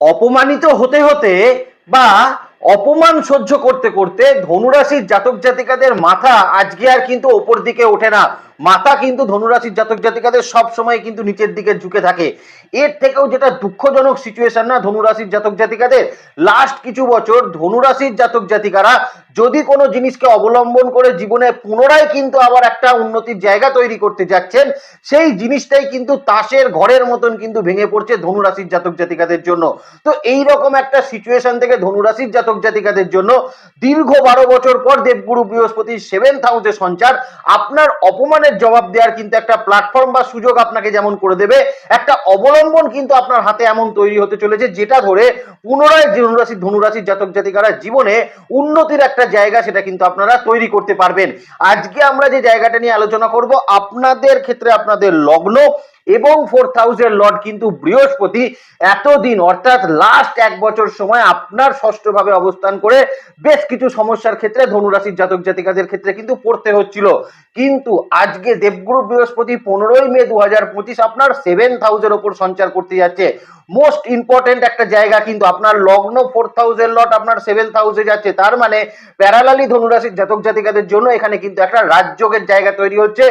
অপমানিত হতে হতে বা অপমান সহ্য করতে করতে ধনুরাশির জাতক জাতিকাদের মাথা আজকে আর কিন্তু ওপর দিকে ওঠে না। মাথা কিন্তু ধনুরাশির জাতক জাতিকাদের সব সময় কিন্তু নিচের দিকে ঝুঁকে থাকে। এর থেকেও যেটা দুঃখজনক সিচুয়েশন না, ধনুরাশির জাতক জাতিকাদের লাস্ট কিছু বছর ধনুরাশির জাতক জাতিকারা যদি কোনো জিনিসকে অবলম্বন করে জীবনে পুনরায় কিন্তু আবার একটা উন্নতির জায়গা তৈরি করতে যাচ্ছেন, সেই জিনিসটাই কিন্তু তাসের ঘরের মতন কিন্তু ভেঙে পড়ছে ধনুরাশির জাতক জাতিকাদের জন্য। তো এই রকম একটা সিচুয়েশন থেকে ধনুরাশির জাতক জাতিকাদের জন্য দীর্ঘ বারো বছর পর দেবগুরু বৃহস্পতির সেভেন্থ হাউসে সঞ্চার, আপনার অপমানের জবাব দেওয়ার কিন্তু একটা প্ল্যাটফর্ম বা সুযোগ আপনাকে যেমন করে দেবে, একটা অবলম্বন কিন্তু আপনার হাতে এমন তৈরি হতে চলেছে যেটা ধরে পুনরায় ধনুরাশি, ধনুরাশির জাতক জাতিকারা জীবনে উন্নতির একটা জায়গা সেটা কিন্তু আপনারা তৈরি করতে পারবেন। আজকে আমরা যে জায়গাটা নিয়ে আলোচনা করব, আপনাদের ক্ষেত্রে আপনাদের লগ্ন এবং ফোর্থ হাউসের লর্ড কিন্তু বৃহস্পতি এতদিন, অর্থাৎ লাস্ট এক বছর সময় আপনার ষষ্ঠভাবে অবস্থান করে বেশ কিছু সমস্যার ক্ষেত্রে, ধনুরাশির জাতক জাতিকাদের ক্ষেত্রে কিন্তু পড়তে হচ্ছিল। কিন্তু আজকে দেবগুরু বৃহস্পতি পনেরোই মে দু হাজার পঁচিশ আপনার সেভেন হাউসের ওপর সঞ্চার করতে যাচ্ছে। মোস্ট ইম্পর্টেন্ট একটা জায়গা কিন্তু আপনার লগ্ন ফোর থাউজেন্ড লট আপনার সেভেন থাউজে যাচ্ছে। তার মানে প্যারালালি ধনুরাশির জাতক জাতিকাদের জন্য এখানে কিন্তু একটা রাজযোগের জায়গা তৈরি হচ্ছে।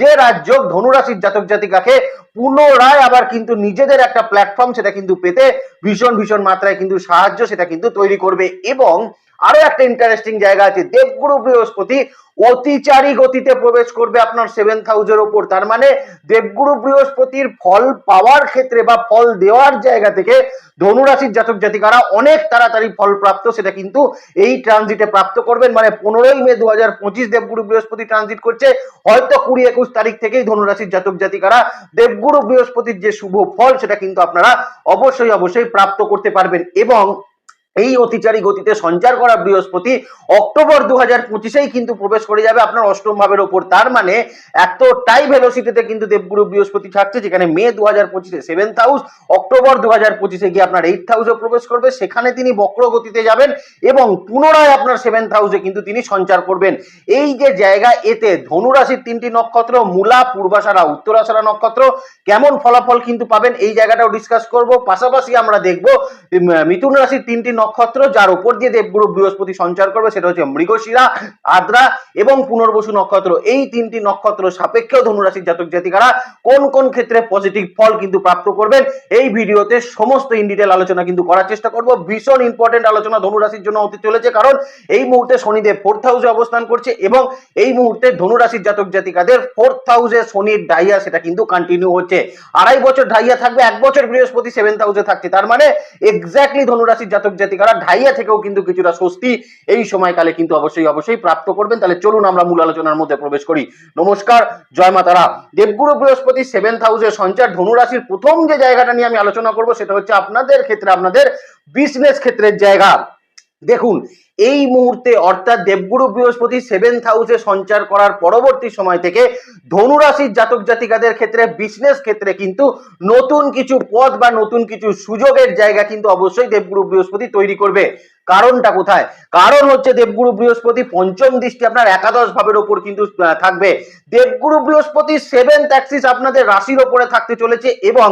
যে রাজযোগ ধনুরাশির জাতক জাতিকাকে পুনরায় আবার কিন্তু নিজেদের একটা প্ল্যাটফর্ম সেটা কিন্তু পেতে ভীষণ ভীষণ মাত্রায় কিন্তু সাহায্য সেটা কিন্তু তৈরি করবে এবং আরও একটা ইন্টারেস্টিং জায়গা আছে, দেবগুরু বৃহস্পতি অতিচারী গতিতে প্রবেশ করবে আপনার সেভেন্থ হাউসের ওপর। তার মানে দেবগুরু বৃহস্পতির ফল পাওয়ার ক্ষেত্রে বা ফল দেওয়ার জায়গা থেকে ধনুরাশির জাতক জাতিকারা অনেক তাড়াতাড়ি ফল প্রাপ্ত, সেটা কিন্তু এই ট্রানজিটে প্রাপ্ত করবেন। মানে পনেরোই মে দু হাজার পঁচিশ দেবগুরু বৃহস্পতি ট্রানজিট করছে, হয়তো কুড়ি একুশ তারিখ থেকেই ধনুরাশির জাতক জাতিকারা দেবগুরু বৃহস্পতির যে শুভ ফল, সেটা কিন্তু আপনারা অবশ্যই অবশ্যই প্রাপ্ত করতে পারবেন। এবং এই অতিচারী গতিতে সঞ্চার করা বৃহস্পতি অক্টোবর দু হাজার পঁচিশেই কিন্তু প্রবেশ করে যাবে আপনার অষ্টম ভাবের ওপর। তার মানে এতটাই ভেলোসিটিতে কিন্তু দেবগুরু বৃহস্পতি থাকছে, যেখানে মে দু হাজার পঁচিশে সেভেন্থ হাউস অক্টোবর দু হাজার পঁচিশে গিয়ে আপনার এইথ হাউসে প্রবেশ করবে। সেখানে তিনি বক্র গতিতে যাবেন এবং পুনরায় আপনার সেভেন্থ হাউসে কিন্তু তিনি সঞ্চার করবেন। এই যে জায়গা, এতে ধনুরাশির তিনটি নক্ষত্র, মূলা, পূর্বাশারা, উত্তরাশারা নক্ষত্র, কেমন ফলাফল কিন্তু পাবেন এই জায়গাটাও ডিসকাস করব। পাশাপাশি আমরা দেখব মিথুন রাশির তিনটি নক্ষত্র, যার উপর দিয়ে দেবগুরু বৃহস্পতি সঞ্চার করবে, সেটা হচ্ছে মৃগশিরা আদ্রা এবং পুনর্বসু নক্ষত্র। এই তিনটি নক্ষত্র সাপেক্ষেও ধনুরাশির জাতক জাতিকারা কোন কোন ক্ষেত্রে পজিটিভ ফল কিন্তু প্রাপ্ত করবেন, এই ভিডিওতে সমস্ত ইন ডিটেল আলোচনা কিন্তু করার চেষ্টা করব। ভীষণ ইম্পর্টেন্ট আলোচনা ধনুরাশির জন্য হতে চলেছে, কারণ এই মুহূর্তে শনিদেব ফোর্থ হাউসে অবস্থান করছে এবং এই মুহূর্তে ধনুরাশির জাতক জাতিকাদের ফোর্থ হাউসে শনির ডাইয়া সেটা কিন্তু কন্টিনিউ হচ্ছে। আড়াই বছর ঢাইয়া থাকবে, এক বছর বৃহস্পতি সেভেন্থ হাউসে থাকছে। তার মানে এক্স্যাক্টলি ধনুরাশির জাতক জাতিকারা ঢাইয়া থেকেও কিন্তু কিছুটা স্বস্তি এই সময়কালে কিন্তু অবশ্যই অবশ্যই প্রাপ্ত করবেন। তাহলে চলুন আমরা মূল আলোচনার মধ্যে প্রবেশ করি। নমস্কার, জয় মাতারা দেবগুরু বৃহস্পতি সেভেন্থ হাউসে সঞ্চার ধনুরাশির প্রথম যে জায়গাটা নিয়ে আমি আলোচনা করব, সেটা হচ্ছে আপনাদের ক্ষেত্রে, আপনাদের বিজনেস ক্ষেত্রের জায়গা। দেখুন, এই মুহূর্তে অর্থাৎ দেবগুরু বৃহস্পতি সেভেন্থ হাউসে সঞ্চার করার পরবর্তী সময় থেকে ধনুরাশির জাতক জাতিকাদের ক্ষেত্রে বিজনেস ক্ষেত্রে কিন্তু নতুন কিছু পথ বা নতুন কিছু সুযোগের জায়গা কিন্তু অবশ্যই দেবগুরু বৃহস্পতি তৈরি করবে। কারণটা কোথায়? কারণ হচ্ছে দেবগুরু বৃহস্পতি পঞ্চম দৃষ্টি আপনার একাদশ ভাবের ওপর কিন্তু থাকবে। দেবগুরু বৃহস্পতি সেভেন্থ অ্যাক্সিস আপনাদের রাশির ওপরে থাকতে চলেছে এবং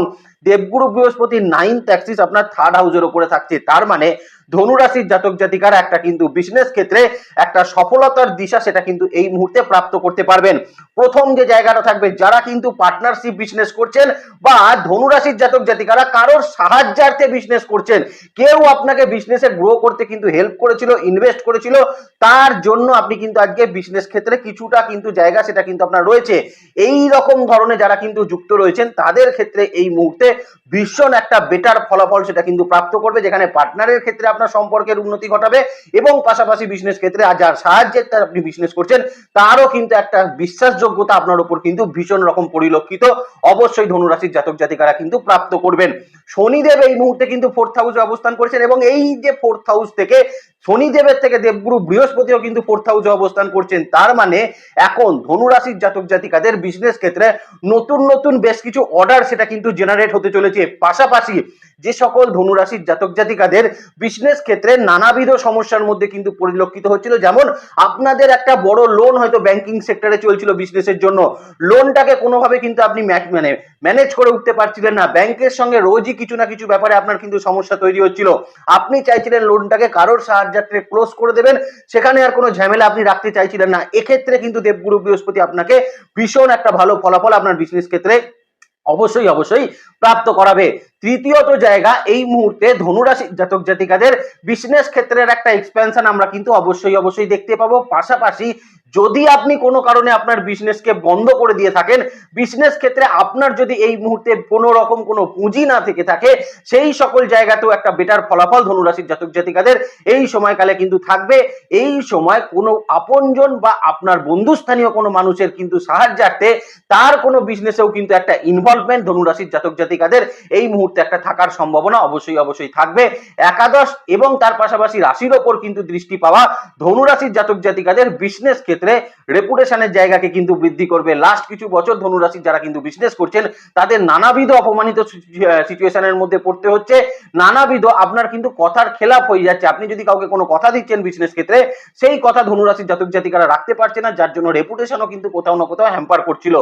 দেবগুরু বৃহস্পতি নাইন্থ অ্যাক্সিস আপনার থার্ড হাউসের ওপরে থাকছে। তার মানে ধনুরাশির জাতক জাতিকার একটা কিন্তু বিজনেস ক্ষেত্রে একটা সফলতার দিশা সেটা কিন্তু এই মুহূর্তে প্রাপ্ত করতে পারবেন। প্রথম যে জায়গাটা থাকবে, যারা কিন্তু পার্টনারশিপ বিজনেস করছেন বা ধনুরাশির জাতক জাতিকারা কারোর সাহায্যার্থে বিজনেস করছেন, কেউ আপনাকে বিজনেসে গ্রো করতে কিন্তু হেল্প করেছিল ইনভেস্ট করেছিল, তার জন্য আপনি কিন্তু আজকে বিজনেস ক্ষেত্রে কিছুটা কিন্তু জায়গা সেটা কিন্তু আপনার রয়েছে। এই রকম ধরনের যারা কিন্তু যুক্ত রয়েছেন, তাদের ক্ষেত্রে এই মুহূর্তে ভীষণ একটা বেটার ফলাফল সেটা কিন্তু প্রাপ্ত করবে, যেখানে পার্টনারের ক্ষেত্রে আপনার সম্পর্কের উন্নতি ঘটাবে এবং পাশাপাশি বিজনেস ক্ষেত্রে আর যার সাহায্যে আপনি বিজনেস করছেন, তারও কিন্তু একটা বিশ্বাসযোগ্যতা আপনার উপর কিন্তু ভীষণ রকম পরিলক্ষিত। অবশ্যই ধনুরাশির জাতক জাতিকারা কিন্তু প্রাপ্ত করবেন। শনিদেব এই মুহূর্তে কিন্তু ফোর্থ হাউসে অবস্থান করেছেন এবং এই যে ফোর্থ হাউস থেকে শনিদেবের থেকে দেবগুরু বৃহস্পতিও কিন্তু ফোর্থ হাউসে অবস্থান করছেন। তার মানে এখন ধনুরাশির জাতক জাতিকাদের বিজনেস ক্ষেত্রে নতুন নতুন বেশ কিছু অর্ডার সেটা কিন্তু জেনারেট হতে চলেছে। পাশাপাশি যে সকল ধনুরাশির জাতক জাতিকাদের বিজনেস ক্ষেত্রে নানাবিধ সমস্যার মধ্যে কিন্তু পরিলক্ষিত হচ্ছিল। যেমন আপনাদের একটা বড় লোন হয়তো ব্যাংকিং সেক্টরে চলছিল বিজনেসের জন্য। লোনটাকে কোনোভাবে কিন্তু আপনি মানে ম্যানেজ করে উঠতে পারছিলেন না। ব্যাংকের সঙ্গে রোজই কিছু না কিছু ব্যাপারে আপনার কিন্তু সমস্যা তৈরি হচ্ছিল। আপনি চাইছিলেন লোনটাকে কারোর সাহায্যার্থে ক্লোজ করে দেবেন। সেখানে আর কোনো ঝামেলা আপনি রাখতে চাইছিলেন না। এক্ষেত্রে কিন্তু দেবগুরু বৃহস্পতি আপনাকে ভীষণ একটা ভালো ফলাফল আপনার বিজনেস ক্ষেত্রে অবশ্যই অবশ্যই প্রাপ্ত করাবে। তৃতীয়ত জায়গা এই মুহূর্তে ধনুরাশি জাতক জাতিকাদের বিজনেস ক্ষেত্রের একটা এক্সপেনশন আমরা কিন্তু অবশ্যই অবশ্যই দেখতে পাবো। পাশাপাশি যদি আপনি কোনো কারণে আপনার বিজনেসকে বন্ধ করে দিয়ে থাকেন বিজনেস ক্ষেত্রে আপনার যদি এই মুহূর্তে কোনো রকম কোনো পুঁজি না থেকে থাকে, সেই সকল জায়গাতেও একটা বেটার ফলাফল ধনুরাশির জাতক জাতিকাদের এই সময়কালে কিন্তু থাকবে। এই সময় কোনো আপনজন বা আপনার বন্ধুস্থানীয় কোনো মানুষের কিন্তু সাহায্যার্থে তার কোনো বিজনেসেও কিন্তু একটা ইনভলভমেন্ট ধনুরাশির জাতক জাতিকাদের এই মুহূর্তে একটা থাকার সম্ভাবনা অবশ্যই অবশ্যই থাকবে। একাদশ এবং তার পাশাপাশি রাশির ওপর কিন্তু দৃষ্টি পাওয়া ধনুরাশির জাতক জাতিকাদের বিজনেস ক্ষেত্রে রেপুটেশনের জায়গাকে কিন্তু বৃদ্ধি করবে। লাস্ট কিছু বছর ধনুরাশির যারা কিন্তু বিজনেস করছেন, তাদের নানাবিধ অপমানিত সিচুয়েশনের মধ্যে পড়তে হচ্ছে। নানাবিধ আপনার কিন্তু কথার খেলাপ হয়ে যাচ্ছে। আপনি যদি কাউকে কোনো কথা দিচ্ছেন বিজনেস ক্ষেত্রে, সেই কথা ধনুরাশির জাতক জাতিকারা রাখতে পারছে না, যার জন্য রেপুটেশনও কিন্তু কোথাও না কোথাও হ্যাম্পার করছিল।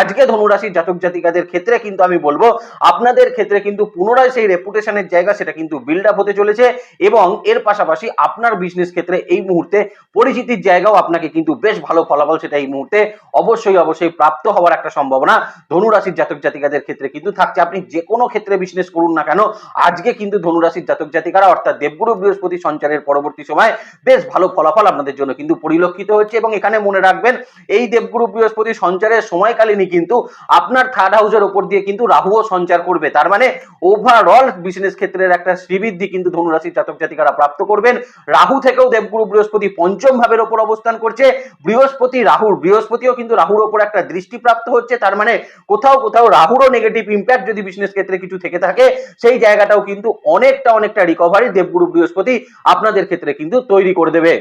আজকে ধনুরাশির জাতক জাতিকাদের ক্ষেত্রে কিন্তু আমি বলব, আপনাদের ক্ষেত্রে কিন্তু পুনরায় সেই রেপুটেশনের জায়গা সেটা কিন্তু বিল্ড আপ হতে চলেছে এবং এর পাশাপাশি আপনার বিজনেস ক্ষেত্রে এই মুহূর্তে পরিচিতির জায়গাও আপনাকে কিন্তু বেশ ভালো ফলাফল সেটা এই মুহূর্তে অবশ্যই অবশ্যই প্রাপ্ত হওয়ার একটা সম্ভাবনা ধনুরাশির জাতক জাতিকাদের ক্ষেত্রে কিন্তু থাকছে। আপনি যে কোনো ক্ষেত্রে বিজনেস করুন না কেন, আজকে কিন্তু ধনুরাশির জাতক জাতিকারা অর্থাৎ দেবগুরু বৃহস্পতি সঞ্চারের পরবর্তী সময় বেশ ভালো ফলাফল আপনাদের জন্য কিন্তু পরিলক্ষিত হচ্ছে এবং এখানে মনে রাখবেন, এই দেবগুরু বৃহস্পতি সঞ্চারের সময়কালীনই কিন্তু আপনার থার্ড হাউসের উপর দিয়ে কিন্তু রাহুও সঞ্চার করবে। তার মানে ওভারঅল বিজনেস ক্ষেত্রের একটা শ্রীবৃদ্ধি কিন্তু ধনুরাশির জাতক জাতিকারা প্রাপ্ত করবেন। রাহু থেকেও দেবগুরু বৃহস্পতি পঞ্চম ভাবের ওপর অবস্থান করছে। বৃহস্পতি রাহুর, বৃহস্পতিও কিন্তু রাহুর ওপর একটা দৃষ্টি প্রাপ্ত হচ্ছে। তার মানে কোথাও কোথাও রাহুরও নেগেটিভ ইম্প্যাক্ট যদি বিজনেস ক্ষেত্রে কিছু থেকে থাকে, সেই জায়গাটাও কিন্তু অনেকটা অনেকটা রিকভারি দেবগুরু বৃহস্পতি আপনাদের ক্ষেত্রে কিন্তু তৈরি করে দেবে।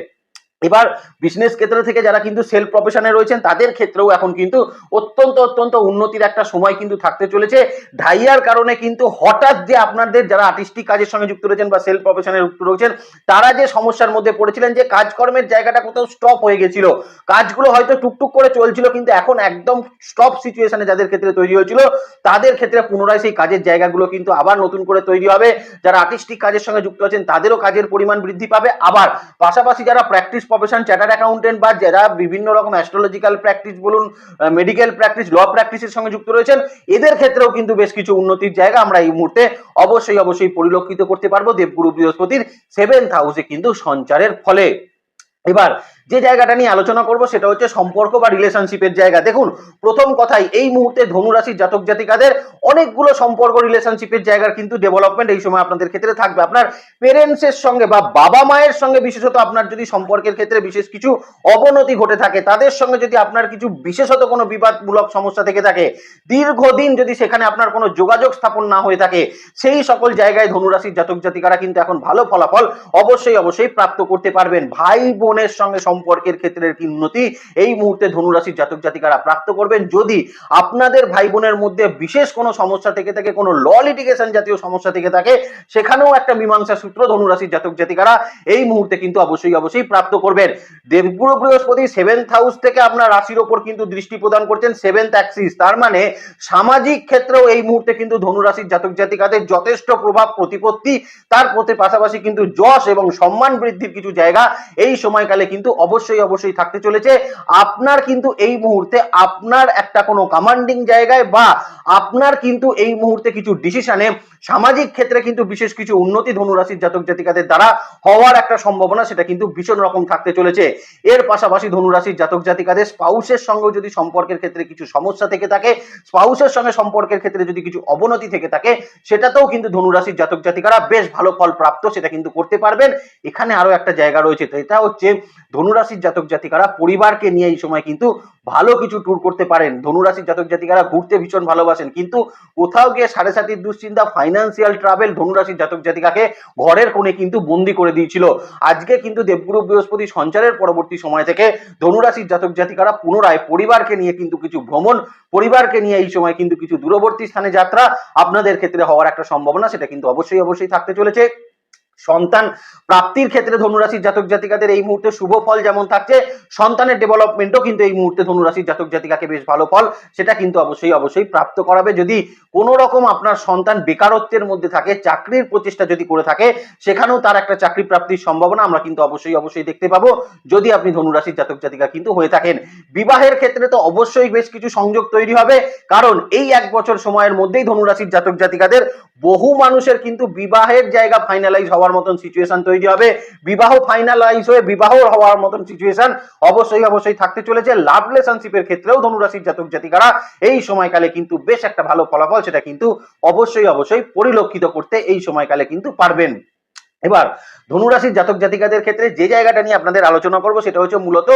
এবার বিজনেস ক্ষেত্র থেকে যারা কিন্তু সেলফ প্রফেশনে রয়েছেন, তাদের ক্ষেত্রেও এখন কিন্তু অত্যন্ত অত্যন্ত উন্নতির একটা সময় কিন্তু থাকতে চলেছে। ঢাইয়ার কারণে কিন্তু হঠাৎ যে আপনাদের যারা আর্টিস্টিক কাজের সঙ্গে যুক্ত রয়েছেন বা সেলফ প্রফেশনে যুক্ত রয়েছেন, তারা যে সমস্যার মধ্যে পড়েছিলেন যে কাজকর্মের জায়গাটা কোথাও স্টপ হয়ে গেছিল। কাজগুলো হয়তো টুকটুক করে চলছিল, কিন্তু এখন একদম স্টপ সিচুয়েশনে যাদের ক্ষেত্রে তৈরি হয়েছিল, তাদের ক্ষেত্রে পুনরায় সেই কাজের জায়গাগুলো কিন্তু আবার নতুন করে তৈরি হবে। যারা আর্টিস্টিক কাজের সঙ্গে যুক্ত আছেন, তাদেরও কাজের পরিমাণ বৃদ্ধি পাবে। আবার পাশাপাশি যারা প্র্যাকটিস প্রফেশন চার্টার অ্যাকাউন্টেন্ট বা যারা বিভিন্ন রকম অ্যাস্ট্রোলজিক্যাল প্র্যাকটিস বলুন মেডিকেল প্র্যাকটিস ল প্র্যাকটিসের সঙ্গে যুক্ত রয়েছেন, এদের ক্ষেত্রেও কিন্তু বেশ কিছু উন্নতির জায়গা আমরা এই মুহূর্তে অবশ্যই অবশ্যই পরিলক্ষিত করতে পারব দেবগুরু বৃহস্পতির সেভেন্থ হাউসে কিন্তু সঞ্চারের ফলে। এবার যে জায়গাটা নিয়ে আলোচনা করব সেটা হচ্ছে সম্পর্ক বা রিলেশনশিপের জায়গা। দেখুন, প্রথম কথাই এই মুহূর্তে ধনুরাশির জাতক জাতিকাদের অনেকগুলো সম্পর্ক রিলেশনশিপের জায়গার কিন্তু ডেভেলপমেন্ট এই সময় আপনাদের ক্ষেত্রে থাকবে। আপনার পেরেন্টসের সঙ্গে বা বাবা মায়ের সঙ্গে বিশেষত আপনার যদি সম্পর্কের ক্ষেত্রে বিশেষ কিছু অবনতি ঘটে থাকে, তাদের সঙ্গে যদি আপনার কিছু বিশেষত কোনো বিবাদমূলক সমস্যা থেকে থাকে, দীর্ঘদিন যদি সেখানে আপনার কোনো যোগাযোগ স্থাপন না হয়ে থাকে, সেই সকল জায়গায় ধনুরাশির জাতক জাতিকারা কিন্তু এখন ভালো ফলাফল অবশ্যই অবশ্যই প্রাপ্ত করতে পারবেন। ভাই বোনের সঙ্গে সম্পর্কের ক্ষেত্রে কি উন্নতি, এই মুহূর্তে ধনুরাশির জাতক জাতিকারা প্রাপ্ত করবেন। যদি আপনাদের ভাই বোনের মধ্যে বিশেষ কোনো সমস্যা থেকে থাকে, কোনো ল লিটিগেশন জাতীয় সমস্যা থেকে থাকে, সেখানেও একটা মীমাংসা সূত্র ধনুরাশির জাতক জাতিকারা এই মুহূর্তে কিন্তু অবশ্যই অবশ্যই প্রাপ্ত করবেন। দেবগুরু বৃহস্পতি সেভেন্থ হাউস থেকে আপনার রাশির ওপর কিন্তু দৃষ্টি প্রদান করছেন সেভেন্থ অ্যাক্সিস তার মানে সামাজিক ক্ষেত্রেও এই মুহূর্তে কিন্তু ধনুরাশির জাতক জাতিকাদের যথেষ্ট প্রভাব, প্রতিপত্তি, তার প্রতি পাশাপাশি কিন্তু যশ এবং সম্মান বৃদ্ধির কিছু জায়গা এই সময়কালে কিন্তু অবশ্যই অবশ্যই থাকতে চলেছে। আপনার কিন্তু এই মুহূর্তে আপনার একটা কোনো কমান্ডিং জায়গায় বা আপনার কিন্তু এই মুহূর্তে কিছু ডিসিশনে সামাজিক ক্ষেত্রে কিন্তু বিশেষ কিছু উন্নতি ধনুরাশির জাতক জাতিকাদের দ্বারা হওয়ার একটা সম্ভাবনা, সেটা কিন্তু ভীষণ রকম থাকতে চলেছে। এর পাশাপাশি ধনুরাশির জাতক জাতিকাদের স্পাউসের সঙ্গে যদি সম্পর্কের ক্ষেত্রে কিছু সমস্যা থেকে থাকে, স্পাউসের সঙ্গে সম্পর্কের ক্ষেত্রে যদি কিছু অবনতি থেকে থাকে, সেটাতেও কিন্তু ধনুরাশির জাতক জাতিকারা বেশ ভালো ফল প্রাপ্ত, সেটা কিন্তু করতে পারবেন। এখানে আরও একটা জায়গা রয়েছে, তো এটা হচ্ছে ধনুরাশির জাতক জাতিকারা পরিবারকে নিয়ে এই সময় কিন্তু ভালো কিছু ট্যুর করতে পারেন। ধনুরাশির জাতক জাতিকারা ঘুরতে ভীষণ ভালোবাসেন। কিন্তু কোথাও গিয়ে সাড়ে সাতির দুশ্চিন্তা ফাইন্যান্সিয়াল ট্রাভেল ধনুরাশির জাতক জাতিকাকে ঘরের কোণে কিন্তু বন্দি করে দিয়েছিল। আজকে কিন্তু দেবগুরু বৃহস্পতি সঞ্চারের পরবর্তী সময় থেকে ধনুরাশির জাতক জাতিকারা পুনরায় পরিবারকে নিয়ে কিন্তু কিছু ভ্রমণ, পরিবারকে নিয়ে এই সময় কিন্তু কিছু দূরবর্তী স্থানে যাত্রা আপনাদের ক্ষেত্রে হওয়ার একটা সম্ভাবনা, সেটা কিন্তু অবশ্যই অবশ্যই থাকতে চলেছে। সন্তান প্রাপ্তির ক্ষেত্রে ধনুরাশির জাতক জাতিকাদের এই মুহূর্তে শুভ ফল যেমন থাকছে, সন্তানের ডেভেলপমেন্টও কিন্তু এই মুহূর্তে ধনুরাশির জাতক জাতিকাকে বেশ ভালো ফল, সেটা কিন্তু অবশ্যই অবশ্যই প্রাপ্ত করাবে। যদি কোনো রকম আপনার সন্তান বেকারত্বের মধ্যে থাকে, চাকরির প্রচেষ্টা যদি করে থাকে, সেখানেও তার একটা চাকরি প্রাপ্তির সম্ভাবনা আমরা কিন্তু অবশ্যই অবশ্যই দেখতে পাবো। যদি আপনি ধনুরাশির জাতক জাতিকা কিন্তু হয়ে থাকেন, বিবাহের ক্ষেত্রে তো অবশ্যই বেশ কিছু সংযোগ তৈরি হবে, কারণ এই এক বছর সময়ের মধ্যেই ধনুরাশির জাতক জাতিকাদের বহু মানুষের কিন্তু বিবাহের জায়গা ফাইনালাইজ হওয়ার মতন সিচুয়েশন তৈরি হবে। বিবাহ ফাইনালাইজ হয়ে বিবাহ হওয়ার মতন সিচুয়েশন অবশ্যই অবশ্যই থাকতে চলেছে। লাভ রিলেশনশিপের ক্ষেত্রেও ধনুরাশির জাতক জাতিকারা এই সময়কালে কিন্তু বেশ একটা ভালো ফলাফল সেটা কিন্তু অবশ্যই অবশ্যই পরিলক্ষিত করতে এই সময়কালে কিন্তু পারবেন। এবার ধনুরাশির জাতক জাতিকাদের ক্ষেত্রে যে জায়গাটা নিয়ে আপনাদের আলোচনা করব, সেটা হচ্ছে মূলত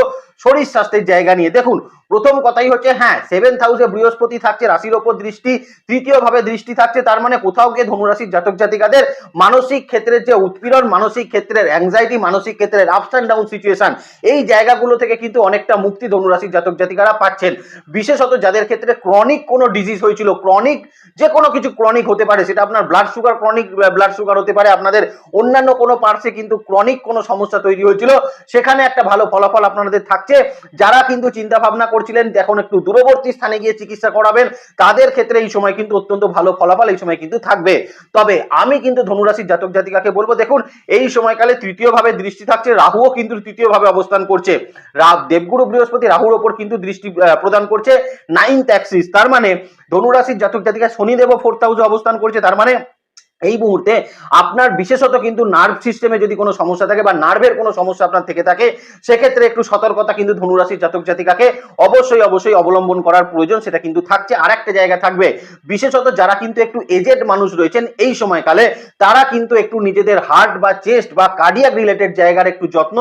শরীর স্বাস্থ্যের জায়গা নিয়ে। দেখুন, প্রথম কথাই হচ্ছে হ্যাঁ সেভেন্থ হাউসে বৃহস্পতি থাকছে, রাশির ওপর দৃষ্টি তৃতীয় ভাবে দৃষ্টি থাকছে, তার মানে কোথাও গিয়ে ধনুরাশির জাতক জাতিকাদের মানসিক ক্ষেত্রের যে উৎপীড়ন, মানসিক ক্ষেত্রের অ্যাংজাইটি মানসিক ক্ষেত্রের আপস অ্যান্ড ডাউন সিচুয়েশন এই জায়গাগুলো থেকে কিন্তু অনেকটা মুক্তি ধনুরাশির জাতক জাতিকারা পাচ্ছেন। বিশেষত যাদের ক্ষেত্রে ক্রনিক কোনো ডিজিজ হয়েছিল ক্রনিক যে কোনো কিছু ক্রনিক হতে পারে, সেটা আপনার blood sugar chronic blood sugar হতে পারে, আপনাদের অন্যান্য কোনো পার্শ্বে কিন্তু ক্রনিক কোনো সমস্যা তৈরি হয়েছিল, সেখানে একটা ভালো ফলাফল আপনাদের থাকছে। যারা কিন্তু চিন্তা ভাবনা করছিলেন এখন একটু দূরবর্তী স্থানে গিয়ে চিকিৎসা করাবেন, তাদের ক্ষেত্রে এই সময় কিন্তু অত্যন্ত ভালো ফলাফল এই সময় কিন্তু থাকবে। তবে আমি কিন্তু ধনুরাশির জাতক জাতিকাকে বলব, দেখুন, এই সময়কালে তৃতীয় ভাবে দৃষ্টি থাকছে, রাহুও কিন্তু তৃতীয় ভাবে অবস্থান করছে। দেবগুরু বৃহস্পতি রাহুর ওপর কিন্তু দৃষ্টি প্রদান করছে। নাইনথ অ্যাক্সিস তার মানে ধনুরাশির জাতক জাতিকা শনিদেব ফোর্থ হাউসে অবস্থান করছে, তার মানে এই মুহূর্তে আপনার বিশেষত কিন্তু নার্ভ সিস্টেমে যদি কোনো সমস্যা থাকে বা নার্ভের কোনো সমস্যা আপনার থেকে থাকে, সেক্ষেত্রে একটু সতর্কতা কিন্তু ধনুরাশির জাতক জাতিকাকে অবশ্যই অবশ্যই অবলম্বন করার প্রয়োজন, সেটা কিন্তু থাকছে আর একটা জায়গা থাকবে। বিশেষত যারা কিন্তু একটু এজেড মানুষ রয়েছেন এই সময়কালে, তারা কিন্তু একটু নিজেদের হার্ট বা চেস্ট বা কার্ডিয়াক রিলেটেড জায়গার একটু যত্ন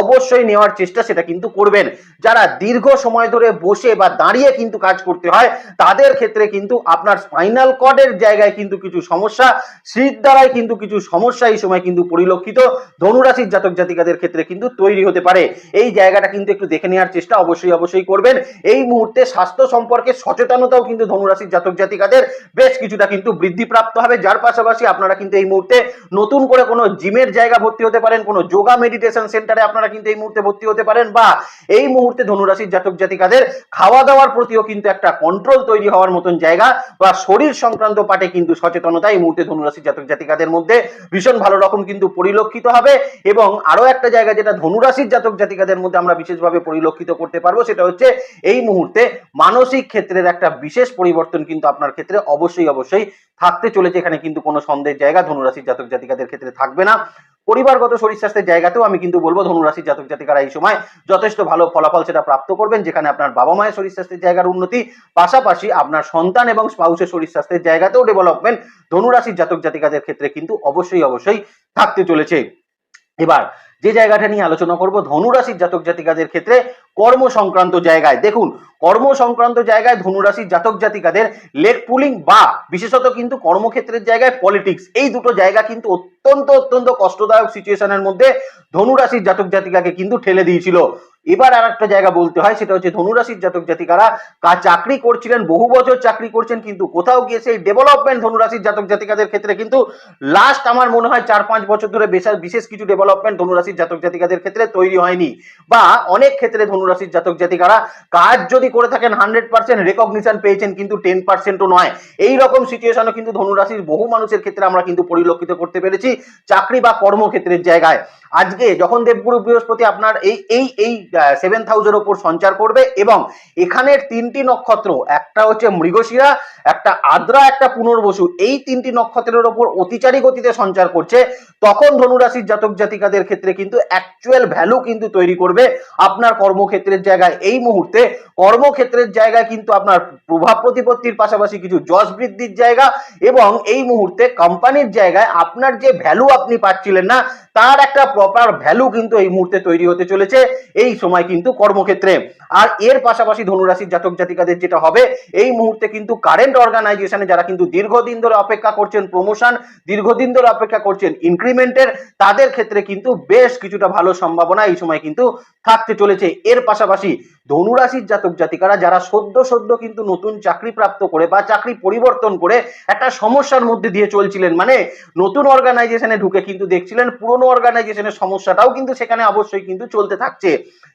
অবশ্যই নেওয়ার চেষ্টা সেটা কিন্তু করবেন। যারা দীর্ঘ সময় ধরে বসে বা দাঁড়িয়ে কিন্তু কাজ করতে হয়, তাদের ক্ষেত্রে কিন্তু আপনার স্পাইনাল কর্ডের জায়গায় কিন্তু কিছু সমস্যা শীত দ্বারাই কিন্তু কিছু সমস্যা এই সময় কিন্তু পরিলক্ষিত। ধনুরাশির জাতক জাতিকাদের ক্ষেত্রে কিন্তু তৈরি হতে পারে। এই জায়গাটা কিন্তু একটু দেখে নেওয়ার চেষ্টা অবশ্যই অবশ্যই করবেন। এই মুহূর্তে স্বাস্থ্য সম্পর্কে সচেতনতাও কিন্তু ধনুরাশির জাতক জাতিকাদের বেশ কিছুটা কিন্তু বৃদ্ধিপ্রাপ্ত হবে। যার পাশাপাশি আপনারা কিন্তু এই মুহূর্তে নতুন করে কোনো জিমের জায়গা ভর্তি হতে পারেন, কোনো যোগা মেডিটেশন সেন্টারে আপনারা কিন্তু এই মুহূর্তে ভর্তি হতে পারেন বা এই মুহূর্তে ধনুরাশির জাতক জাতিকাদের খাওয়া দাওয়ার প্রতিও কিন্তু একটা কন্ট্রোল তৈরি হওয়ার মতন জায়গা বা শরীর সংক্রান্ত পাটে কিন্তু সচেতনতা এই মুহূর্তে ধনুরাশির জাতক জাতিকাদের মধ্যে ভীষণ ভালো রকম কিন্তু পরিলক্ষিত হবে। এবং আরও একটা জায়গা যেটা ধনুরাশির জাতক জাতিকাদের মধ্যে আমরা বিশেষভাবে পরিলক্ষিত করতে পারব, সেটা হচ্ছে এই মুহূর্তে মানসিক ক্ষেত্রের একটা বিশেষ পরিবর্তন কিন্তু আপনার ক্ষেত্রে অবশ্যই অবশ্যই থাকতে চলেছে। এখানে কিন্তু কোনো সন্দেহের জায়গা ধনুরাশির জাতক জাতিকাদের ক্ষেত্রে থাকবে না। পরিবারগত শরীর স্বাস্থ্যের জায়গাতেও আমি কিন্তু বলব ধনুরাশির জাতক জাতিকারা এই সময় যথেষ্ট ভালো ফলাফল সেটা প্রাপ্ত করবেন, যেখানে আপনার বাবা মায়ের শরীর স্বাস্থ্যের জায়গার উন্নতি, পাশাপাশি আপনার সন্তান এবং স্পাউসের শরীর স্বাস্থ্যের জায়গাতেও ডেভেলপমেন্ট ধনুরাশির জাতক জাতিকাদের ক্ষেত্রে কিন্তু অবশ্যই অবশ্যই থাকতে চলেছে। এবার যে জায়গাটা নিয়ে আলোচনা করব, ধনুরাশির জাতক জাতিকাদের ক্ষেত্রে কর্ম সংক্রান্ত জায়গায়। দেখুন কর্ম সংক্রান্ত জায়গায় ধনুরাশির জাতক জাতিকাদের লেগ পুলিং বা বিশেষত কিন্তু কর্মক্ষেত্রের জায়গায় পলিটিক্স, এই দুটো জায়গা কিন্তু অত্যন্ত অত্যন্ত কষ্টদায়ক সিচুয়েশনের মধ্যে ধনুরাশির জাতক জাতিকাকে কিন্তু ঠেলে দিয়েছিল। এবার আর একটা জায়গা বলতে হয়, সেটা হচ্ছে ধনুরাশির জাতক জাতিকারা চাকরি করছিলেন, বহু বছর চাকরি করছেন, কিন্তু কোথাও গিয়ে সেই ডেভেলপমেন্ট ধনুরাশির জাতক জাতিকাদের ক্ষেত্রে কিন্তু লাস্ট আমার মনে হয় চার পাঁচ বছর ধরে বিশেষ কিছু ডেভেলপমেন্ট ধনুরাশির জাতক জাতিকাদের ক্ষেত্রে তৈরি হয়নি। বা অনেক ক্ষেত্রে ধনুরাশির জাতক জাতিকারা, কাজ যদি করে থাকেন হান্ড্রেড পার্সেন্ট রেকগনিশন পেয়েছেন কিন্তু টেন পার্সেন্টও নয়। এই রকম সিচুয়েশনও কিন্তু ধনুরাশির বহু মানুষের ক্ষেত্রে আমরা কিন্তু পরিলক্ষিত করতে পেরেছি, চাকরি বা কর্মক্ষেত্রের জায়গায়। আজকে যখন দেবগুরু বৃহস্পতি আপনার এই এই এই সেভেন্থ হাউসের ওপর সঞ্চার করবে এবং এখানের তিনটি নক্ষত্র, একটা হচ্ছে মৃগশিরা, একটা আদ্রা, একটা পুনর্বসু, এই তিনটি নক্ষত্রের ওপর অতিচারী গতিতে সঞ্চার করছে, তখন ধনুরাশির জাতক জাতিকাদের ক্ষেত্রে কিন্তু অ্যাকচুয়াল ভ্যালু কিন্তু তৈরি করবে। আপনার কর্মক্ষেত্রের জায়গায় এই মুহূর্তে কর্মক্ষেত্রের জায়গায় কিন্তু আপনার প্রভাব প্রতিপত্তির পাশাপাশি কিছু যশ বৃদ্ধির জায়গা এবং এই মুহূর্তে কোম্পানির জায়গায় আপনার যে ভ্যালু আপনি পাচ্ছিলেন না, তার একটা প্রপার ভ্যালু কিন্তু এই মুহূর্তে তৈরি হতে চলেছে এই সময় কিন্তু কর্মক্ষেত্রে। আর এর পাশাপাশি ধনুরাশির জাতক জাতিকাদের যেটা হবে, এই মুহূর্তে কিন্তু কারেন্ট অর্গানাইজেশনে যারা কিন্তু দীর্ঘদিন ধরে অপেক্ষা করছেন প্রমোশন দীর্ঘদিন ধরে অপেক্ষা করছেন ইনক্রিমেন্টের তাদের ক্ষেত্রে কিন্তু বেশ কিছুটা ভালো সম্ভাবনা এই সময় কিন্তু থাকতে চলেছে। এর পাশাপাশি ধনুরাশির জাতক জাতিকারা যারা সদ্য সদ্য কিন্তু নতুন চাকরি প্রাপ্ত করে বা চাকরি পরিবর্তন করে একটা সমস্যার মধ্যে দিয়ে চলছিলেন মানে নতুন অর্গানাইজেশনে ঢুকে কিন্তু দেখছিলেন পুরনো অর্গানাইজেশনের সমস্যাটাও কিন্তু সেখানে অবশ্যই কিন্তু চলতে থাকছে।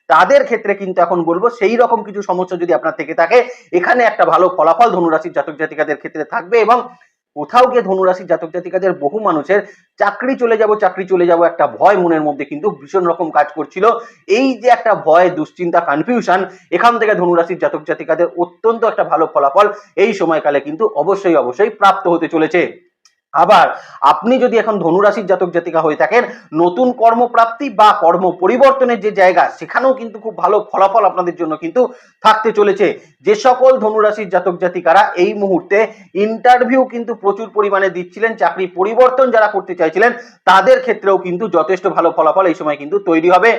তাদের ক্ষেত্রে কিন্তু এখন বলব সেই রকম কিছু সমস্যা যদি আপনার থেকে থাকে, এখানে একটা ভালো ফলাফল ধনুরাশির জাতক জাতিকাদের ক্ষেত্রে থাকবে এবং কোথাও গিয়ে ধনুরাশির জাতক জাতিকাদের বহু মানুষের চাকরি চলে যাব, চাকরি চলে যাব একটা ভয় মনের মধ্যে কিন্তু ভীষণ রকম কাজ করছিল। এই যে একটা ভয়, দুশ্চিন্তা কনফিউশন এখান থেকে ধনুরাশির জাতক জাতিকাদের অত্যন্ত একটা ভালো ফলাফল এই সময়কালে কিন্তু অবশ্যই অবশ্যই প্রাপ্ত হতে চলেছে। আবার আপনি যদি এখন ধনুরাশির জাতক জাতিকা হয়ে থাকেন, নতুন কর্মপ্রাপ্তি বা কর্ম পরিবর্তনের যে জায়গা, সেখানেও কিন্তু খুব ভালো ফলাফল আপনাদের জন্য কিন্তু থাকতে চলেছে। যে সকল ধনুরাশির জাতক জাতিকারা এই মুহূর্তে ইন্টারভিউ কিন্তু প্রচুর পরিমাণে দিচ্ছিলেন, চাকরি পরিবর্তন যারা করতে চাইছিলেন, তাদের ক্ষেত্রেও কিন্তু যথেষ্ট ভালো ফলাফল এই সময় কিন্তু তৈরি হবে।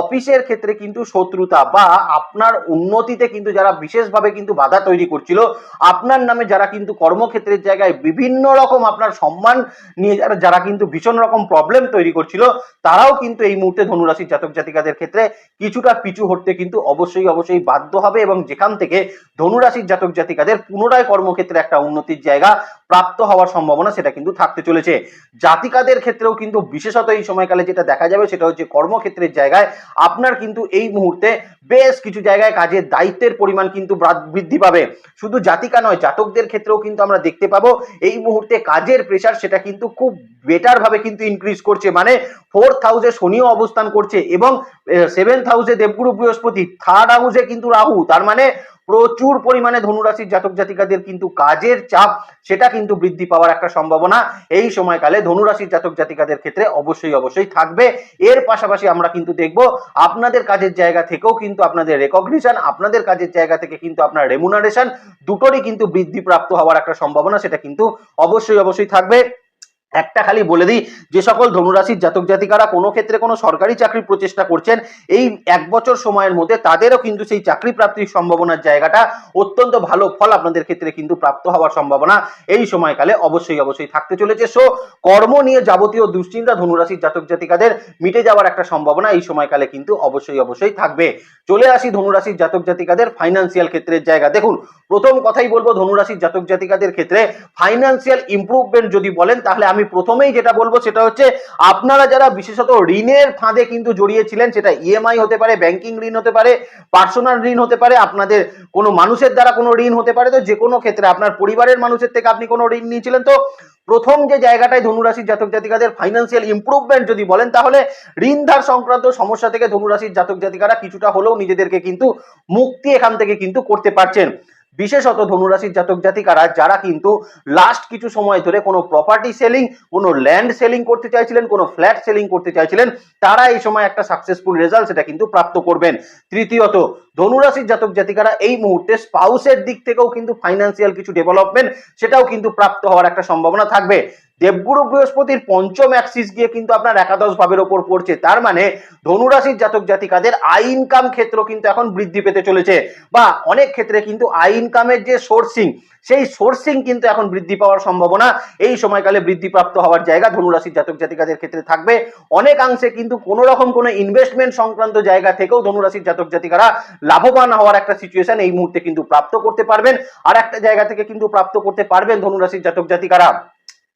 অফিসের ক্ষেত্রে কিন্তু শত্রুতা বা আপনার উন্নতিতে কিন্তু যারা বিশেষভাবে কিন্তু বাধা তৈরি করছিল, আপনার নামে যারা কিন্তু কর্মক্ষেত্রের জায়গায় বিভিন্ন রকম আপনার সম্মান নিয়ে যারা যারা কিন্তু ভীষণ রকম প্রবলেম তৈরি করছিল, তারাও কিন্তু এই মুহূর্তে ধনুরাশির জাতক জাতিকাদের ক্ষেত্রে কিছুটা পিছু হটতে কিন্তু অবশ্যই অবশ্যই বাধ্য হবে এবং যেখান থেকে ধনুরাশির জাতক জাতিকাদের পুনরায় কর্মক্ষেত্রে একটা উন্নতির জায়গা প্রাপ্ত হওয়ার সম্ভাবনা সেটা কিন্তু থাকতে চলেছে। জাতিকাদের ক্ষেত্রেও কিন্তু বিশেষত এই সময়কালে যেটা দেখা যাবে সেটা হচ্ছে কর্মক্ষেত্রের জায়গায় আপনার কিন্তু এই মুহূর্তে বেশ কিছু জায়গায় কাজের দায়িত্বের পরিমাণ কিন্তু বৃদ্ধি পাবে। শুধু জাতিকা নয়, জাতকদের ক্ষেত্রেও কিন্তু আমরা দেখতে পাবো এই মুহূর্তে কাজের প্রেশার সেটা কিন্তু খুব বেটার ভাবে কিন্তু ইনক্রিজ করছে। মানে ফোর্থ হাউসে শনিও অবস্থান করছে এবং সেভেন্থ হাউসে দেবগুরু বৃহস্পতি থার্ড হাউসে কিন্তু রাহু। তার মানে প্রচুর পরিমাণে ধনুরাশির জাতক জাতিকাদের কিন্তু কাজের চাপ, সেটা কিন্তু বৃদ্ধি পাওয়ার একটা সম্ভাবনা। এই সময়কালে ধনুরাশির জাতক জাতিকাদের ক্ষেত্রে অবশ্যই অবশ্যই থাকবে। এর পাশাপাশি আমরা কিন্তু দেখব, আপনাদের কাজের জায়গা থেকেও কিন্তু আপনাদের রেকগনিশন আপনাদের কাজের জায়গা থেকে কিন্তু আপনার রেমুনারেশন দুটোরই কিন্তু বৃদ্ধি প্রাপ্ত হওয়ার একটা সম্ভাবনা, সেটা কিন্তু অবশ্যই অবশ্যই থাকবে। একটা খালি বলে দিই, যে সকল ধনুরাশির জাতক জাতিকারা কোনো ক্ষেত্রে কোনো সরকারি চাকরির প্রচেষ্টা করছেন, এই এক বছর সময়ের মধ্যে তাদেরও কিন্তু সেই চাকরি প্রাপ্তির সম্ভাবনার জায়গাটা অত্যন্ত ভালো ফল আপনাদের ক্ষেত্রে কিন্তু প্রাপ্ত হওয়ার সম্ভাবনা এই সময়কালে অবশ্যই অবশ্যই থাকতে চলেছে। সো, কর্ম নিয়ে যাবতীয় দুশ্চিন্তা ধনুরাশির জাতক জাতিকাদের মিটে যাওয়ার একটা সম্ভাবনা এই সময়কালে কিন্তু অবশ্যই অবশ্যই থাকবে। চলে আসি ধনুরাশির জাতক জাতিকাদের ফাইন্যান্সিয়াল ক্ষেত্রের জায়গা। দেখুন, প্রথম কথাই বলব ধনুরাশির জাতক জাতিকাদের ক্ষেত্রে ফাইন্যান্সিয়াল ইমপ্রুভমেন্ট যদি বলেন তাহলে আমি প্রথমেই যেটা বলব সেটা হচ্ছে, আপনারা যারা বিশেষত ঋণের ফাঁদে কিন্তু জড়িয়েছিলেন, সেটা ইএমআই হতে পারে ব্যাংকিং ঋণ হতে পারে পার্সোনাল ঋণ হতে পারে, আপনাদের কোনো মানুষের দ্বারা কোনো ঋণ হতে পারে, তো যে কোনো ক্ষেত্রে আপনার পরিবারের মানুষের থেকে আপনি কোনো ঋণ নিয়েছিলেন, তো প্রথম যে জায়গাটায় ধনুরাশির জাতক জাতিকাদের ফাইন্যান্সিয়াল ইমপ্রুভমেন্ট যদি বলেন, তাহলে ঋণ ধার সংক্রান্ত সমস্যা থেকে ধনুরাশির জাতক জাতিকারা কিছুটা হলেও নিজেদেরকে কিন্তু মুক্তি এখান থেকে কিন্তু করতে পারছেন। বিশেষত ধনুরাশির জাতক জাতিকারা, যারা কিন্তু লাস্ট কিছু সময় ধরে কোনো প্রপার্টি সেলিং কোনো ল্যান্ড সেলিং করতে চাইছিলেন, কোনো ফ্ল্যাট সেলিং করতে চাইছিলেন, তারা এই সময় একটা সাকসেসফুল রেজাল্ট সেটা কিন্তু প্রাপ্ত করবেন। তৃতীয়ত ধনুরাশির জাতক জাতিকারা এই মুহূর্তে স্পাউসের দিক থেকেও কিন্তু ফাইন্যান্সিয়াল কিছু ডেভেলপমেন্ট সেটাও কিন্তু প্রাপ্ত হওয়ার একটা সম্ভাবনা থাকবে। দেবগুরু বৃহস্পতির পঞ্চম অ্যাক্সিস গিয়ে কিন্তু আপনার একাদশ ভাবের ওপর পড়ছে। তার মানে ধনুরাশির জাতক জাতিকাদের আই ইনকাম ক্ষেত্র কিন্তু এখন বৃদ্ধি পেতে চলেছে। বা অনেক ক্ষেত্রে কিন্তু আই ইনকামের যে সোর্সিং সেই সোর্সিং কিন্তু এখন বৃদ্ধি পাওয়ার সম্ভাবনা। এই সময়কালে বৃদ্ধিপ্রাপ্ত হওয়ার জায়গা ধনুরাশির জাতক জাতিকাদের ক্ষেত্রে থাকবে। অনেকাংশে কিন্তু কোনো রকম কোনো ইনভেস্টমেন্ট সংক্রান্ত জায়গা থেকেও ধনুরাশির জাতক জাতিকারা লাভবান হওয়ার একটা সিচুয়েশন এই মুহূর্তে কিন্তু প্রাপ্ত করতে পারবেন। আর একটা জায়গা থেকে কিন্তু প্রাপ্ত করতে পারবেন ধনুরাশির জাতক জাতিকারা।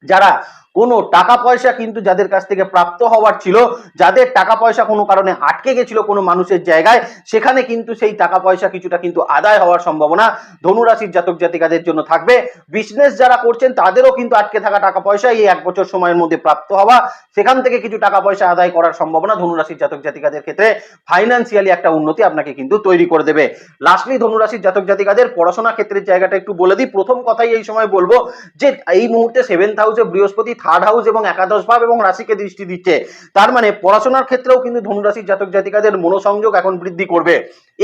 যারা কোনো টাকা পয়সা কিন্তু যাদের কাছ থেকে প্রাপ্ত হওয়ার ছিল, যাদের টাকা পয়সা কোনো কারণে আটকে গেছিল কোনো মানুষের জায়গায়, সেখানে কিন্তু সেই টাকা পয়সা কিছুটা কিন্তু আদায় হওয়ার সম্ভাবনা ধনুরাশির জাতক জাতিকাদের জন্য থাকবে। বিজনেস যারা করছেন, তাদেরও কিন্তু আটকে থাকা টাকা পয়সা এই এক বছর সময়ের মধ্যে প্রাপ্ত হওয়া, সেখান থেকে কিছু টাকা পয়সা আদায় করার সম্ভাবনা ধনুরাশির জাতক জাতিকাদের ক্ষেত্রে ফাইন্যান্সিয়ালি একটা উন্নতি আপনাকে কিন্তু তৈরি করে দেবে। লাস্টলি ধনুরাশির জাতক জাতিকাদের পড়াশোনা ক্ষেত্রের জায়গাটা একটু বলে দিই। প্রথম কথাই এই সময় বলব যে, এই মুহূর্তে সেভেন্থ হাউসে বৃহস্পতি থার্ড হাউস এবং একাদশ ভাব এবং রাশিকে দৃষ্টি দিচ্ছে। তার মানে পড়াশোনার ক্ষেত্রেও কিন্তু ধনুরাশির জাতক জাতিকাদের মনোসংযোগ এখন বৃদ্ধি করবে।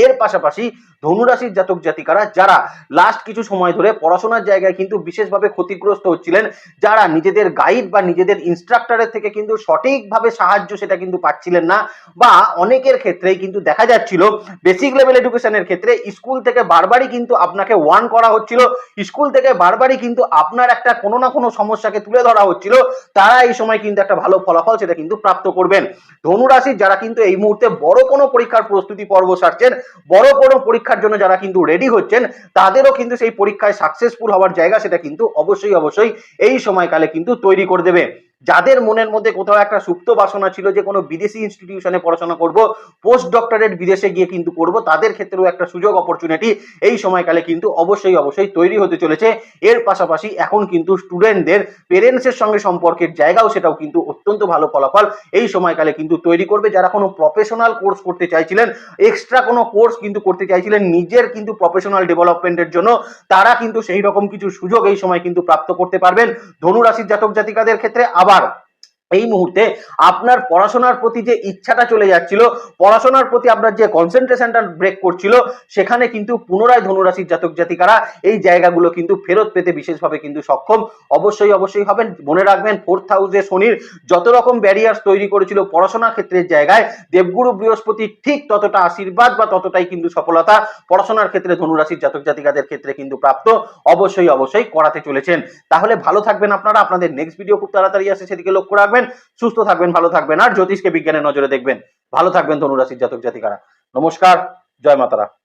এর পাশাপাশি ধনুরাশির জাতক জাতিকারা যারা লাস্ট কিছু সময় ধরে পড়াশোনার জায়গায় কিন্তু বিশেষভাবে ক্ষতিগ্রস্ত হচ্ছিলেন, যারা নিজেদের গাইড বা নিজেদের ইনস্ট্রাক্টরের থেকে কিন্তু সঠিকভাবে সাহায্য সেটা কিন্তু পাচ্ছিলেন না বা অনেকের ক্ষেত্রেই কিন্তু দেখা যাচ্ছিল বেসিক লেভেল এডুকেশনের ক্ষেত্রে স্কুল থেকে বারবারই কিন্তু আপনাকে ওয়ার্ন করা হচ্ছিল। স্কুল থেকে বারবারই কিন্তু আপনার একটা কোনো না কোনো সমস্যাকে তুলে ধরা হচ্ছিল। ছিল, তারা এই সময় কিন্তু একটা ভালো ফলাফল সেটা কিন্তু প্রাপ্ত করবেন। ধনুরাশির যারা কিন্তু এই মুহূর্তে বড় কোনো পরীক্ষার প্রস্তুতি পর্ব সারছেন, বড় কোনো পরীক্ষার জন্য যারা কিন্তু রেডি হচ্ছেন, তাদেরও কিন্তু সেই পরীক্ষায় সাকসেসফুল হওয়ার জায়গা সেটা কিন্তু অবশ্যই অবশ্যই এই সময়কালে কিন্তু তৈরি করে দেবে। যাদের মনের মধ্যে কোথাও একটা সুপ্ত বাসনা ছিল যে কোনো বিদেশি ইনস্টিটিউশনে পড়াশোনা করব পোস্ট ডক্টরেট বিদেশে গিয়ে কিন্তু করব, তাদের ক্ষেত্রেও একটা সুযোগ অপরচুনিটি এই সময়কালে কিন্তু অবশ্যই অবশ্যই তৈরি হতে চলেছে। এর পাশাপাশি এখন কিন্তু স্টুডেন্টদের পেরেন্টসের সঙ্গে সম্পর্কের জায়গাও সেটাও কিন্তু অত্যন্ত ভালো ফলাফল এই সময়কালে কিন্তু তৈরি করবে। যারা কোনো প্রফেশনাল কোর্স করতে চাইছিলেন এক্সট্রা কোনো কোর্স কিন্তু করতে চাইছিলেন, নিজের কিন্তু প্রফেশনাল ডেভেলপমেন্টের জন্য, তারা কিন্তু সেই রকম কিছু সুযোগ এই সময় কিন্তু প্রাপ্ত করতে পারবেন। ধনুরাশির জাতক জাতিকাদের ক্ষেত্রে আবার acabar এই মুহূর্তে আপনার পড়াশোনার প্রতি যে ইচ্ছাটা চলে যাচ্ছিল, পড়াশোনার প্রতি আপনার যে কনসেন্ট্রেশনটা ব্রেক করছিল, সেখানে কিন্তু পুনরায় ধনুরাশির জাতক জাতিকারা এই জায়গাগুলো কিন্তু ফেরত পেতে বিশেষভাবে কিন্তু সক্ষম। অবশ্যই অবশ্যই হবেন মনে রাখবেন ফোর্থ হাউসে শনির যত রকম ব্যারিয়ার্স তৈরি করেছিল পড়াশোনা ক্ষেত্রের জায়গায়, দেবগুরু বৃহস্পতি ঠিক ততটা আশীর্বাদ বা ততটাই কিন্তু সফলতা পড়াশোনার ক্ষেত্রে ধনুরাশির জাতক জাতিকাদের ক্ষেত্রে কিন্তু প্রাপ্ত। অবশ্যই অবশ্যই করাতে চলেছেন। তাহলে ভালো থাকবেন আপনারা। আপনাদের নেক্সট ভিডিও খুব তাড়াতাড়ি আসে, সেদিকে লক্ষ্য রাখবেন। সুস্থ থাকবেন, ভালো থাকবেন। আর জ্যোতিষকে বিজ্ঞানের নজরে দেখবেন। ভালো থাকবেন, ধনুরাশির জাতক জাতিকারা। নমস্কার, জয় মাতারা।